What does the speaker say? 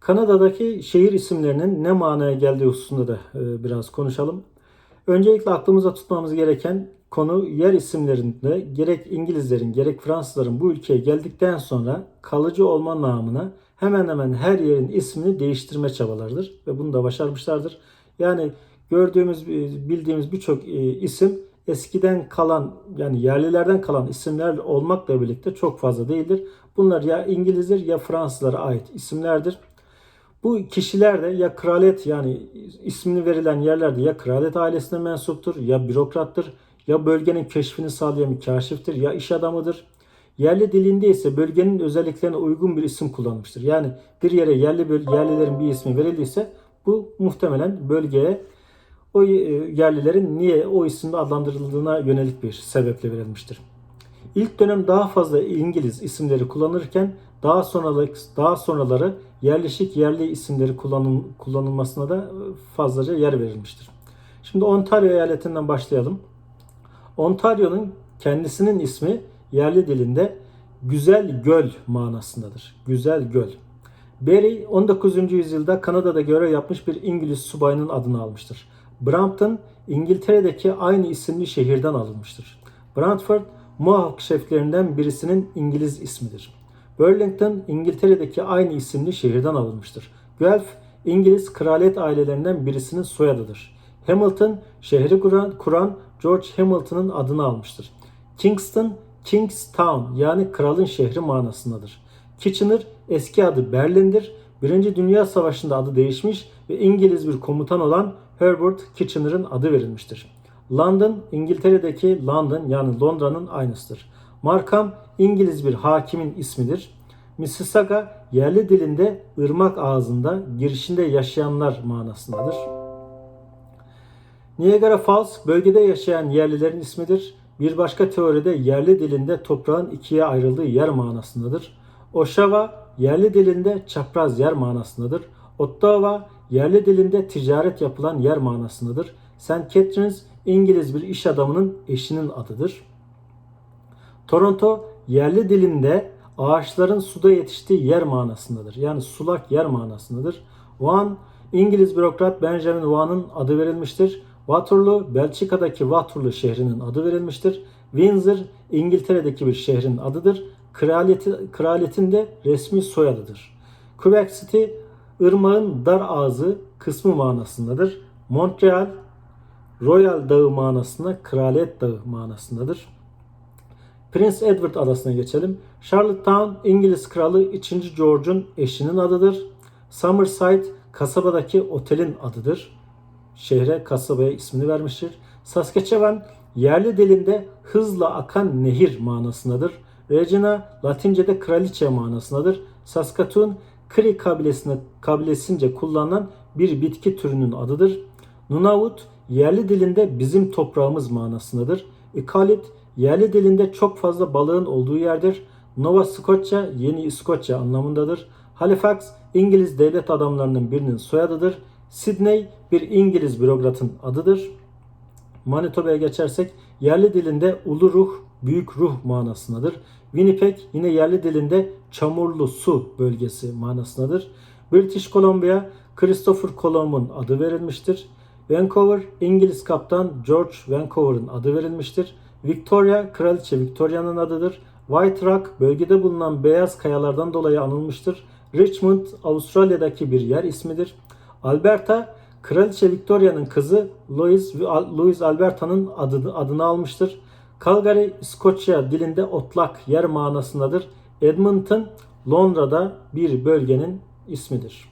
Kanada'daki şehir isimlerinin ne manaya geldiği hususunda da e, biraz konuşalım. Öncelikle aklımıza tutmamız gereken konu yer isimlerinde gerek İngilizlerin gerek Fransızların bu ülkeye geldikten sonra kalıcı olma namına hemen hemen her yerin ismini değiştirme çabalarıdır ve bunu da başarmışlardır. Yani gördüğümüz bildiğimiz birçok e, isim eskiden kalan yani yerlilerden kalan isimler olmakla birlikte çok fazla değildir. Bunlar ya İngilizler ya Fransızlara ait isimlerdir. Bu kişiler de ya kraliyet yani ismini verilen yerlerde ya kraliyet ailesine mensuptur ya bürokrattır ya bölgenin keşfini sağlayan bir kaşiftir ya iş adamıdır. Yerli dilinde ise bölgenin özelliklerine uygun bir isim kullanmıştır. Yani bir yere yerli böl yerlilerin bir ismi verildiyse bu muhtemelen bölgeye o e, yerlilerin niye o isimle adlandırıldığına yönelik bir sebeple verilmiştir. İlk dönem daha fazla İngiliz isimleri kullanırken daha sonraları, daha sonraları yerleşik yerli isimleri kullanım, kullanılmasına da fazlaca yer verilmiştir. Şimdi Ontario eyaletinden başlayalım. Ontario'nun kendisinin ismi yerli dilinde güzel göl manasındadır. Güzel göl. Barry 19. yüzyılda Kanada'da görev yapmış bir İngiliz subayının adını almıştır. Brampton İngiltere'deki aynı isimli şehirden alınmıştır. Brantford Mohawk şeflerinden birisinin İngiliz ismidir. Burlington İngiltere'deki aynı isimli şehirden alınmıştır. Guelph İngiliz kraliyet ailelerinden birisinin soyadıdır. Hamilton şehri kuran, kuran George Hamilton'ın adını almıştır. Kingston Kingstown yani kralın şehri manasındadır. Kitchener eski adı Berlin'dir. Birinci Dünya Savaşı'nda adı değişmiş ve İngiliz bir komutan olan Herbert Kitchener'ın adı verilmiştir. London, İngiltere'deki London yani Londra'nın aynısıdır. Markham, İngiliz bir hakimin ismidir. Mississauga, yerli dilinde ırmak ağzında, girişinde yaşayanlar manasındadır. Niagara Falls, bölgede yaşayan yerlilerin ismidir. Bir başka teoride yerli dilinde toprağın ikiye ayrıldığı yer manasındadır. Oshawa, yerli dilinde çapraz yer manasındadır. Ottawa, yerli dilinde ticaret yapılan yer manasındadır. St. Catharines, İngiliz bir iş adamının eşinin adıdır. Toronto yerli dilinde ağaçların suda yetiştiği yer manasındadır. Yani sulak yer manasındadır. Vaughan İngiliz bürokrat Benjamin Vaughan'ın adı verilmiştir. Waterloo Belçika'daki Waterloo şehrinin adı verilmiştir. Windsor İngiltere'deki bir şehrin adıdır. Kraliyeti, kraliyetin de resmi soyadıdır. Quebec City ırmağın dar ağzı kısmı manasındadır. Montreal Royal Dağı manasında Kraliyet Dağı manasındadır. Prince Edward adasına geçelim. Charlottetown İngiliz kralı 2. George'un eşinin adıdır. Summerside kasabadaki otelin adıdır. Şehre kasabaya ismini vermiştir. Saskatchewan yerli dilinde hızla akan nehir manasındadır. Regina Latince'de kraliçe manasındadır. Saskatoon Cree kabilesine, kabilesince kullanılan bir bitki türünün adıdır. Nunavut yerli dilinde bizim toprağımız manasındadır. Iqaluit yerli dilinde çok fazla balığın olduğu yerdir. Nova Scotia yeni İskoçya anlamındadır. Halifax İngiliz devlet adamlarının birinin soyadıdır. Sydney bir İngiliz bürokratın adıdır. Manitoba'ya geçersek yerli dilinde ulu ruh, büyük ruh manasındadır. Winnipeg yine yerli dilinde çamurlu su bölgesi manasındadır. British Columbia Christopher Columbus'un adı verilmiştir. Vancouver İngiliz kaptan George Vancouver'ın adı verilmiştir. Victoria Kraliçe Victoria'nın adıdır. White Rock bölgede bulunan beyaz kayalardan dolayı anılmıştır. Richmond Avustralya'daki bir yer ismidir. Alberta Kraliçe Victoria'nın kızı Louis, Louis Alberta'nın adını, adını almıştır. Calgary İskoçya dilinde otlak yer manasındadır. Edmonton Londra'da bir bölgenin ismidir.